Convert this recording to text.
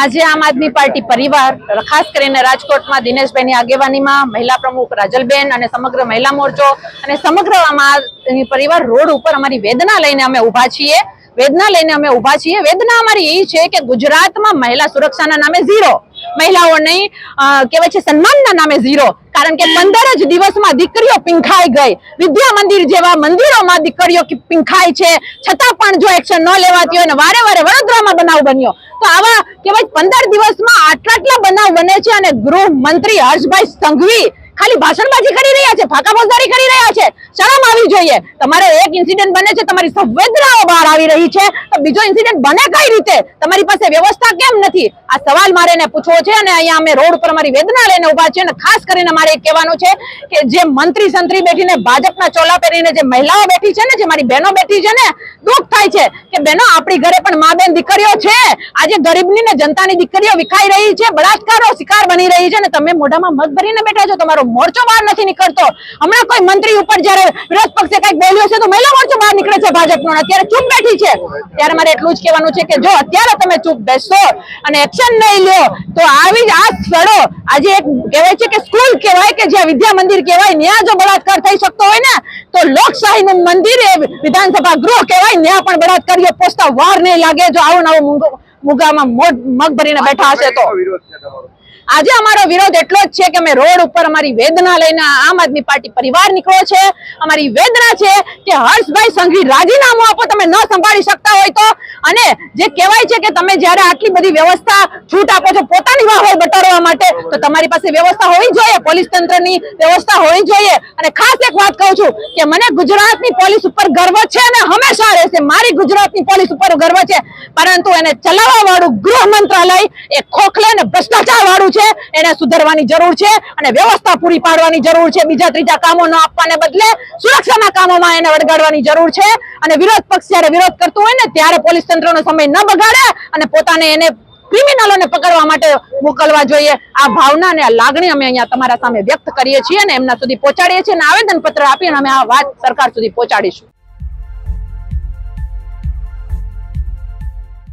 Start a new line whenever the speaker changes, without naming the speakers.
આજે આમ આદમી પાર્ટી પરિવાર, ખાસ કરીને રાજકોટમાં દિનેશભાઈની આગેવાનીમાં મહિલા પ્રમુખ રાજલબેન અને સમગ્ર મહિલા મોરચો અને સમગ્ર આમ આદમી પરિવાર રોડ ઉપર અમારી વેદના લઈને અમે ઊભા છીએ. વેદના લઈને અમે ઊભા છીએ. વેદના અમારી એ છે કે ગુજરાતમાં મહિલા સુરક્ષાના નામે ઝીરો. મહિલાઓની કહેવાય છે સન્માનના નામે ઝીરો. કારણ કે પંદર જ દિવસમાં દીકરીઓ પિંખાઈ ગઈ. વિદ્યા મંદિર જેવા મંદિરોમાં દીકરીઓ પીંખાય છે. છતાં પણ જો એક્શન ન લેવાતી હોય ને વારે વારે વડોદરામાં બનાવ બન્યો. તો આવા કહેવાય પંદર દિવસમાં આટલા આટલા બનાવ બને છે અને ગૃહ મંત્રી હર્ષભાઈ સંઘવી ખાલી ભાષણબાજી કરી રહ્યા છે ફાકા ફોજદારી કરી રહ્યા છે. શરમ આવી જોઈએ. તમારે એક ઇન્સિડન્ટ બને છે, તમારી સંવેદનાઓ બહાર આવી રહી છે. તો બીજો ઇન્સિડન્ટ બને કઈ રીતે? તમારી પાસે વ્યવસ્થા કેમ નથી? આ સવાલ મારે એને પૂછવો છે અને અહીંયા અમે રોડ ઉપર અમારી વેદના લઈને ઊભા છે અને ખાસ કરીને મારે એ કહેવાનું છે કે જે મંત્રી સંત્રી બેઠીને ભાજપના ચોલા પહેરીને જે મહિલાઓ બેઠી છે ને, જે મારી બહેનો બેઠી છે ને, દુઃખ થાય છે કે બહેનો, આપણી ઘરે પણ મા બેન દીકરીઓ છે. આજે ગરીબની ને જનતાની દીકરીઓ વિખાઈ રહી છે, બળાત્કારો શિકાર બની રહી છે અને તમે મોઢામાં મત ભરીને બેઠા છો, તમારો મોરચો બહાર નથી નીકળતો. હમણાં કોઈ મંત્રી ઉપર જયારે વિરોધ પક્ષે કંઈક બોલ્યો છે તો મહિલા મોરચો બહાર નીકળે છે ભાજપનો અત્યારે ચૂપ બેઠી છે. ત્યારે મારે એટલું જ કહેવાનું છે કે જો અત્યારે તમે ચૂપ બેસો અને એક્શન નહીં લો, તો આવી જ આ સ્થળો આજે એક કહેવાય છે કે સ્કૂલ કહેવાય કે જ્યાં વિદ્યા મંદિર કહેવાય, ત્યાં જો બળાત્કાર થઈ શકતો હોય ને, તો લોકશાહીનું મંદિર એ વિધાનસભા ગૃહ કહેવાય, ત્યાં પણ બળાત્કારીઓ પોસ્તા વાર નહીં લાગે. જો આવું નવું મૂંગો- મુગામાં મગ ભરીને બેઠા હશે તો. આજે અમારો વિરોધ એટલો જ છે કે અમે રોડ ઉપર અમારી વેદના લઈને આમ આદમી પાર્ટી પરિવાર નીકળ્યો છે. અમારી વેદના છે કે હર્ષભાઈ સંઘવી રાજીનામું આપો, તમે ન સંભાળી શકતા હોય તો. અને જે કહેવાય છે કે તમે જ્યારે આટલી બધી વ્યવસ્થા છૂટ આપો છો, પોતાની વાહવાઈ બટાડવા માટે, તો તમારી પાસે વ્યવસ્થા હોવી જોઈએ, પોલીસ તંત્રની વ્યવસ્થા હોવી જોઈએ. અને ખાસ એક વાત કહું છું કે મને ગુજરાતની પોલીસ ઉપર ગર્વ છે અને હંમેશા મારી ગુજરાતની પોલીસ ઉપર ગર્વ છે. પરંતુ એને ચલાવવા વાળું ગૃહ મંત્રાલય એ ખોખલે અને ભ્રષ્ટાચાર વાળું છે. એને સુધારવાની જરૂર છે અને વ્યવસ્થા પૂરી પાડવાની જરૂર છે. બીજા ત્રીજા કામો ન આપવાને બદલે સુરક્ષાના કામોમાં એને વળગાડવાની જરૂર છે. અને વિરોધ પક્ષ જ્યારે વિરોધ કરતું હોય ને, ત્યારે પોલીસ તંત્રનો સમય ન બગાડે અને પોતાને એને ક્રિમિનલોને પકડવા માટે મોકલવા જોઈએ. આ ભાવના અને આ લાગણી અમે અહીંયા તમારા સામે વ્યક્ત કરીએ છીએ અને એમના સુધી પહોંચાડીએ છીએ અને આવેદન પત્ર આપીને અમે આ વાત સરકાર સુધી પહોંચાડીશું.